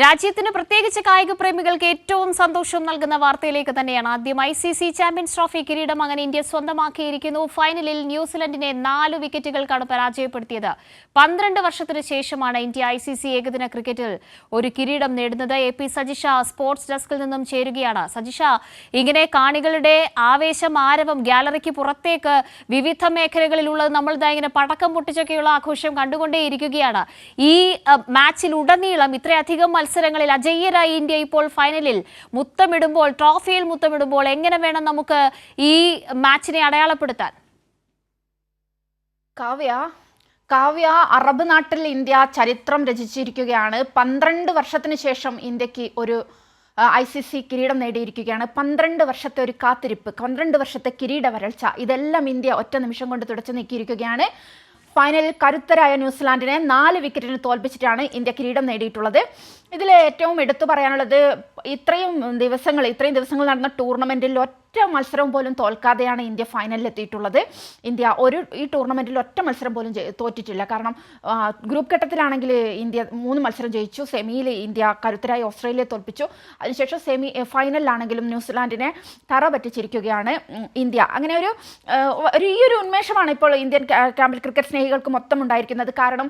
രാജ്യത്തിന് പ്രത്യേകിച്ച് കായിക പ്രേമികൾക്ക് ഏറ്റവും സന്തോഷം നൽകുന്ന വാർത്തയിലേക്ക് തന്നെയാണ് ആദ്യം I C C champions trophy കിരീടം അങ്ങനെ ഇന്ത്യ സ്വന്തമാക്കിയിരിക്കുന്നു. ഫൈനലിൽ ന്യൂസിലൻഡിനെ നാല് വിക്കറ്റുകൾക്കാണ് പരാജയപ്പെടുത്തിയത്. പന്ത്രണ്ട് വർഷത്തിന് ശേഷമാണ് ഇന്ത്യ ഐ സി സി ഏകദിന ക്രിക്കറ്റിൽ ഒരു കിരീടം നേടുന്നത്. എ പി സജിഷ സ്പോർട്സ് ഡെസ്കിൽ നിന്നും ചേരുകയാണ്. സജിഷ ഇങ്ങനെ കാണികളുടെ ആവേശം ആരവം ഗാലറിക്ക് പുറത്തേക്ക് വിവിധ മേഖലകളിലുള്ളത് നമ്മൾ ഇങ്ങനെ പടക്കം പൊട്ടിച്ചൊക്കെയുള്ള ആഘോഷം കണ്ടുകൊണ്ടേയിരിക്കുകയാണ്. ഈ മാച്ചിൽ ഉടനീളം ഇത്രയധികം മത്സരങ്ങളിൽ അജയ്യരായ ഇന്ത്യ ഇപ്പോൾ ഫൈനലിൽ മുത്തമിടുമ്പോൾ ട്രോഫിയിൽ മുത്തമിടുമ്പോൾ എങ്ങനെ വേണം നമുക്ക് ഈ മാച്ചിനെ അടയാളപ്പെടുത്താൻ? കാവ്യ കാവ്യ അറബ് നാട്ടിൽ ഇന്ത്യ ചരിത്രം രചിച്ചിരിക്കുകയാണ്. പന്ത്രണ്ട് വർഷത്തിന് ശേഷം ഇന്ത്യയ്ക്ക് ഒരു ഐ സി സി കിരീടം നേടിയിരിക്കുകയാണ്. പന്ത്രണ്ട് വർഷത്തെ ഒരു കാത്തിരിപ്പ് പന്ത്രണ്ട് വർഷത്തെ കിരീട വരൾച്ച ഇതെല്ലാം ഇന്ത്യ ഒറ്റ നിമിഷം കൊണ്ട് തുടച്ചു നീക്കിയിരിക്കുകയാണ്. ഫൈനലിൽ കരുത്തരായ ന്യൂസിലാൻഡിനെ നാല് വിക്കറ്റിന് തോൽപ്പിച്ചിട്ടാണ് ഇന്ത്യ കിരീടം നേടിയിട്ടുള്ളത്. ഇതിൽ ഏറ്റവും എടുത്തു പറയാനുള്ളത് ഇത്രയും ദിവസങ്ങൾ ഇത്രയും ദിവസങ്ങൾ നടന്ന ടൂർണമെന്റിൽ ഒറ്റ മത്സരം പോലും തോൽക്കാതെയാണ് ഇന്ത്യ ഫൈനലിൽ എത്തിയിട്ടുള്ളത് ഇന്ത്യ ഒരു ഈ ടൂർണമെന്റിൽ ഒറ്റ മത്സരം പോലും തോറ്റിട്ടില്ല. കാരണം ഗ്രൂപ്പ് ഘട്ടത്തിലാണെങ്കിൽ ഇന്ത്യ മൂന്ന് മത്സരം ജയിച്ചു. സെമിയിൽ ഇന്ത്യ കരുത്തരായി ഓസ്ട്രേലിയയെ തോൽപ്പിച്ചു. അതിനുശേഷം സെമി ഫൈനലിലാണെങ്കിലും ന്യൂസിലാൻഡിനെ തറ പറ്റിച്ചിരിക്കുകയാണ് ഇന്ത്യ. അങ്ങനെ ഒരു ഒരു ഈ ഒരു ഉന്മേഷമാണ് ഇപ്പോൾ ഇന്ത്യൻ ക്യാമ്പിൽ ക്രിക്കറ്റ് സ്നേഹികൾക്ക് മൊത്തം ഉണ്ടായിരിക്കുന്നത്. കാരണം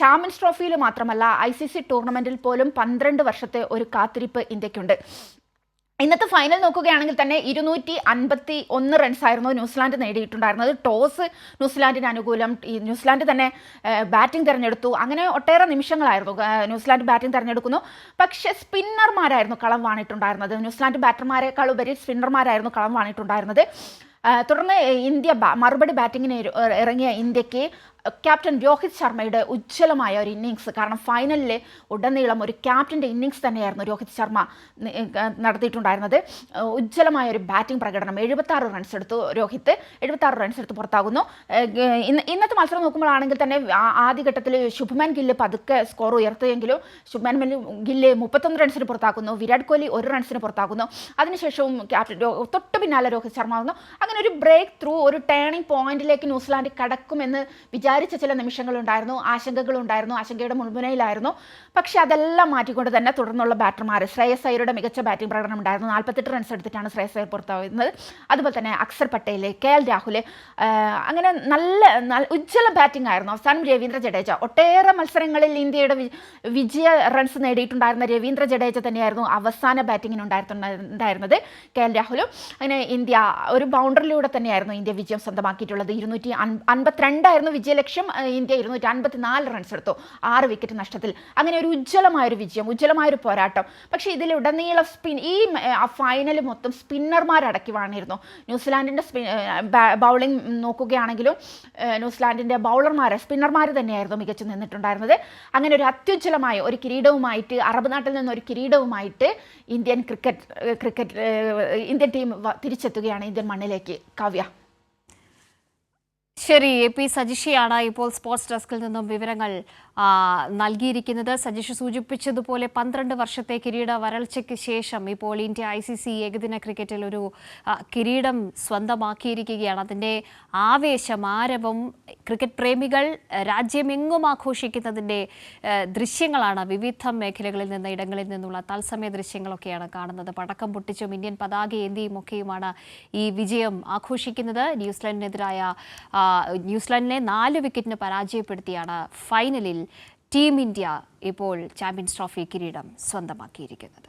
ചാമ്പ്യൻസ് ട്രോഫിയിൽ മാത്രമല്ല ഐ സി സി ടൂർണമെന്റിൽ പോലും പന്ത്രണ്ട് വർഷത്തെ ഒരു കാത്തിരിപ്പ് ഇന്ത്യക്കുണ്ട്. ഇന്നത്തെ ഫൈനൽ നോക്കുകയാണെങ്കിൽ തന്നെ ഇരുന്നൂറ്റി അൻപത്തി ഒന്ന് റൺസായിരുന്നു ന്യൂസിലാൻഡ് നേടിയിട്ടുണ്ടായിരുന്നത്. ടോസ് ന്യൂസിലാൻഡിന് അനുകൂലം. ഈ ന്യൂസിലാൻഡ് തന്നെ ബാറ്റിംഗ് തിരഞ്ഞെടുത്തു. അങ്ങനെ ഒട്ടേറെ നിമിഷങ്ങളായിരുന്നു ന്യൂസിലാൻഡ് ബാറ്റിംഗ് തിരഞ്ഞെടുക്കുന്നു. പക്ഷേ സ്പിന്നർമാരായിരുന്നു കളം വാണിട്ടുണ്ടായിരുന്നത്. ന്യൂസിലാൻഡ് ബാറ്റർമാരെക്കാൾ ഉപരി സ്പിന്നർമാരായിരുന്നു കളം വാണിട്ടുണ്ടായിരുന്നത്. തുടർന്ന് ഇന്ത്യ മറുപടി ബാറ്റിങ്ങിന് ഇറങ്ങിയ ഇന്ത്യയ്ക്ക് ക്യാപ്റ്റൻ രോഹിത് ശർമ്മയുടെ ഉജ്ജ്വലമായ ഒരു ഇന്നിങ്സ് കാരണം ഫൈനലിലെ ഉടനീളം ഒരു ക്യാപ്റ്റന്റെ ഇന്നിങ്സ് തന്നെയായിരുന്നു രോഹിത് ശർമ്മ നടത്തിയിട്ടുണ്ടായിരുന്നത്. ഉജ്ജ്വലമായ ഒരു ബാറ്റിംഗ് പ്രകടനം. എഴുപത്താറ് റൺസ് എടുത്തു രോഹിത്. എഴുപത്താറ് റൺസ് എടുത്ത് പുറത്താകുന്നു. ഇന്ന് ഇന്നത്തെ മത്സരം നോക്കുമ്പോഴാണെങ്കിൽ തന്നെ ആദ്യഘട്ടത്തിൽ ശുഭ്മാൻ ഗില്ല് പതുക്കെ സ്കോർ ഉയർത്തിയെങ്കിലും ശുഭ്മാൻ ഗില്ല് മുപ്പത്തൊന്ന് റൺസിന് പുറത്താക്കുന്നു. വിരാട് കോഹ്ലി ഒരു റൺസിന് പുറത്താക്കുന്നു. അതിനുശേഷവും ക്യാപ്റ്റൻ തൊട്ട് പിന്നാലെ രോഹിത് ശർമ്മ ആകുന്നു അങ്ങനെ ഒരു ബ്രേക്ക് ത്രൂ ഒരു ടേണിംഗ് പോയിന്റിലേക്ക് ന്യൂസിലാൻഡ് കടക്കുമെന്ന് വിചാരിച്ച ചില നിമിഷങ്ങളുണ്ടായിരുന്നു ആശങ്കകളുണ്ടായിരുന്നു ആശങ്കയുടെ മുൾമുനയിലായിരുന്നു. പക്ഷേ അതെല്ലാം മാറ്റിക്കൊണ്ട് തന്നെ തുടർന്നുള്ള ബാറ്റർമാർ ശ്രേയസ് അയ്യരുടെ മികച്ച ബാറ്റിംഗ് പ്രകടനം ഉണ്ടായിരുന്നു. നാൽപ്പത്തെട്ട് റൺസ് എടുത്തിട്ടാണ് ശ്രേയസ് അയ്യർ പുറത്താവുന്നത്. അതുപോലെ തന്നെ അക്സർ പട്ടേൽ കെ എൽ രാഹുൽ അങ്ങനെ നല്ല ഉജ്ജ്വല ബാറ്റിംഗ് ആയിരുന്നു. അവസാനം രവീന്ദ്ര ജഡേജ. ഒട്ടേറെ മത്സരങ്ങളിൽ ഇന്ത്യയുടെ വിജയ റൺസ് നേടിയിട്ടുണ്ടായിരുന്ന രവീന്ദ്ര ജഡേജ തന്നെയായിരുന്നു അവസാന ബാറ്റിങ്ങിന് ഉണ്ടായിരുന്നുണ്ടായിരുന്നത് കെ എൽ രാഹുലും. അങ്ങനെ ഇന്ത്യ ഒരു ബൗണ്ടറിലൂടെ തന്നെയായിരുന്നു ഇന്ത്യ വിജയം സ്വന്തമാക്കിയിട്ടുള്ളത്. ഇരുന്നൂറ്റി അൻപത്തിരണ്ടായിരുന്നു വിജയലക്ഷ്യം ആ, ഇന്ത്യ ഇരുന്നൂറ്റി അൻപത്തി നാല് റൺസ് എടുത്തു. ആറ് വിക്കറ്റ് നഷ്ടത്തിൽ. അങ്ങനെ ഒരു ഉജ്ജ്വലമായ ഒരു വിജയം ഉജ്ജ്വലമായ ഒരു പോരാട്ടം. പക്ഷേ ഇതിലുടനീളം സ്പിൻ ഈ ഫൈനൽ മൊത്തം സ്പിന്നർമാരടക്കി വാണിരുന്നു ന്യൂസിലാൻഡിന്റെ സ്പിൻ ബൗളിംഗ് നോക്കുകയാണെങ്കിലും ന്യൂസിലാൻഡിന്റെ ബൗളർമാർ സ്പിന്നർമാർ തന്നെയായിരുന്നു മികച്ചു നിന്നിട്ടുണ്ടായിരുന്നത്. അങ്ങനെ ഒരു അത്യുജ്വലമായ ഒരു കിരീടവുമായിട്ട് അറബ് നാട്ടിൽ നിന്ന് ഒരു കിരീടവുമായിട്ട് Indian cricket cricket Indian team തിരിച്ചെത്തുകയാണ് Indian മണ്ണിലേക്ക്. കാവ്യ. ശരി എ പി സജിഷയാണ് ഇപ്പോൾ സ്പോർട്സ് ഡെസ്കിൽ നിന്നും വിവരങ്ങൾ നൽകിയിരിക്കുന്നത്. സജിഷ് സൂചിപ്പിച്ചതുപോലെ പന്ത്രണ്ട് വർഷത്തെ കിരീട വരൾച്ചയ്ക്ക് ശേഷം ഇപ്പോൾ ഇന്ത്യ ഐ സി സി ഏകദിന ക്രിക്കറ്റിൽ ഒരു കിരീടം സ്വന്തമാക്കിയിരിക്കുകയാണ്. അതിന്റെ ആവേശം ആരവം ക്രിക്കറ്റ് പ്രേമികൾ രാജ്യമെങ്ങും ആഘോഷിക്കുന്നതിന്റെ ദൃശ്യങ്ങളാണ് വിവിധ മേഖലകളിൽ നിന്ന് ഇടങ്ങളിൽ നിന്നുള്ള തത്സമയ ദൃശ്യങ്ങളൊക്കെയാണ് കാണുന്നത്. പടക്കം പൊട്ടിച്ചും ഇന്ത്യൻ പതാക ഏന്തിയും ഒക്കെയുമാണ് ഈ വിജയം ആഘോഷിക്കുന്നത്. ന്യൂസിലൻഡിനെതിരായ ന്യൂസിലൻഡിനെ നാല് വിക്കറ്റിന് പരാജയപ്പെടുത്തിയാണ് ഫൈനലിൽ ടീം ഇന്ത്യ ഇപ്പോൾ ചാമ്പ്യൻസ് ട്രോഫി കിരീടം സ്വന്തമാക്കിയിരിക്കുന്നത്.